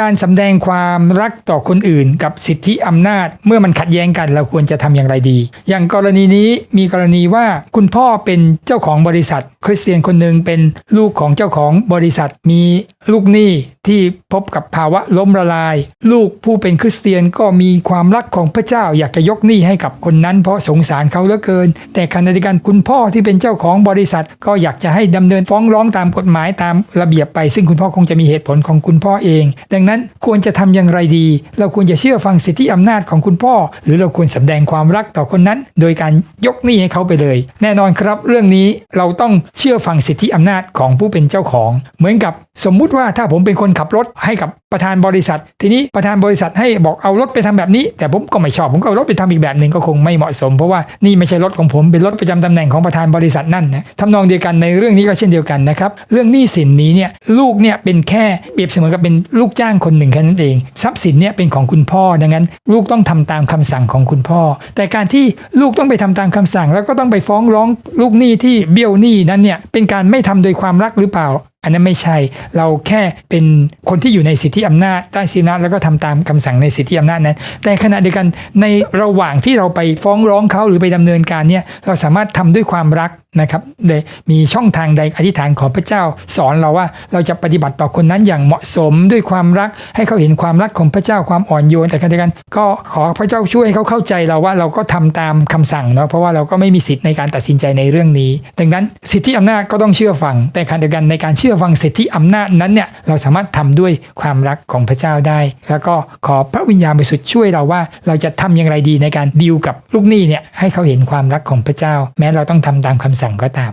การสำแดงความรักต่อคนอื่น กับสิทธิอำนาจ เมื่อมันขัดแย้งกันเราควรจะทำอย่างไรดี อย่างกรณีนี้มีกรณีว่าคุณพ่อเป็นเจ้าของบริษัท คริสเตียนคนหนึ่งเป็นลูกของเจ้าของบริษัทมีลูกหนี้ ที่พบกับภาวะล้มละลาย ลูกผู้เป็นคริสเตียนก็มีความรักของพระเจ้าอยากจะยกหนี้ให้กับคนนั้นเพราะสงสารเขาเหลือเกิน แต่ขณะเดียวกันคุณพ่อที่เป็นเจ้าของบริษัท ก็อยากจะให้ดำเนินฟ้องร้องตามกฎหมายตามระเบียบไป ซึ่งคุณพ่อคงจะมีเหตุผลของคุณพ่อเอง ดังนั้นควรจะทำอย่างไรดี เราควรจะเชื่อฟังสิทธิอำนาจของคุณพ่อ หรือเราควรสำแดงความรักต่อคนนั้น โดยการยกหนี้ให้เขาไปเลย แน่นอนครับ เรื่องนี้เราต้องเชื่อฟังสิทธิอำนาจของผู้เป็นเจ้าของ เหมือนกับสมมุติว่าถ้าผมเป็นคนขับรถให้กับประธานบริษัท ทีนี้ประธานบริษัทให้บอกเอารถไปทำแบบนี้ แต่ผมก็ไม่ชอบผมก็เอารถไปทำอีกแบบหนึ่งก็คงไม่เหมาะสม เพราะว่านี่ไม่ใช่รถของผมเป็นรถประจำตำแหน่งของประธานบริษัทนั่นนะทำนองเดียวกันในเรื่องนี้ก็เช่นเดียวกันนะครับเรื่องหนี้สินนี้เนี่ยลูกเนี่ยเป็นแค่เปรียบเสมือนกับเป็นลูกจ้างคนหนึ่งแค่นั้นเอง ทรัพย์สินเนี่ยเป็นของคุณพ่อดังนั้น ลูกต้องทำตามคำสั่งของคุณพ่อ แต่การที่ลูกต้องไปทำตามคำสั่ง แล้วก็ต้องไปฟ้องร้องลูกหนี้ที่เบี้ยวหนี้นั้นเนี่ยเป็นการไม่ทำโดยความรักหรือเปล่า อันนั้นไม่ใช่ เราแค่เป็นคนที่อยู่ในสิทธิอำนาจใต้สิทธิอำนาจแล้วก็ทำตามคำสั่งในสิทธิอำนาจนั้น แต่ขณะเดียวกันในระหว่างที่เราไปฟ้องร้องเขาหรือไปดำเนินการเนี่ยเราสามารถทำด้วยความรักนะครับโดยมีช่องทางใดอธิษฐานของพระเจ้า สอนเราว่าเราจะปฏิบัติต่อคนนั้นอย่างเหมาะสมด้วยความรัก ให้เขาเห็นความรักของพระเจ้าความอ่อนโยนแต่ขณะเดียวกันก็ขอพระเจ้าช่วยให้เขาเข้าใจเราว่าเราก็ทำตามคำสั่งเนาะเพราะว่าเราก็ไม่มีสิทธิ์ในการตัดสินใจในเรื่องนี้ ดังนั้นสิทธิอำนาจก็ต้องเชื่อฟังแต่ขณะเดียวกันในการเชื่อฟังสิทธิอำนาจนั้นเนี่ยเราสามารถทำด้วยความรักของพระเจ้าได้ แล้วก็ขอพระวิญญาณบริสุทธิ์ช่วยเราว่า เราจะทำอย่างไรดีในการดีลกับลูกหนี้เนี่ยให้เขาเห็นความรักของพระเจ้า แม้เราต้องทำตามคำสั่งก็ตาม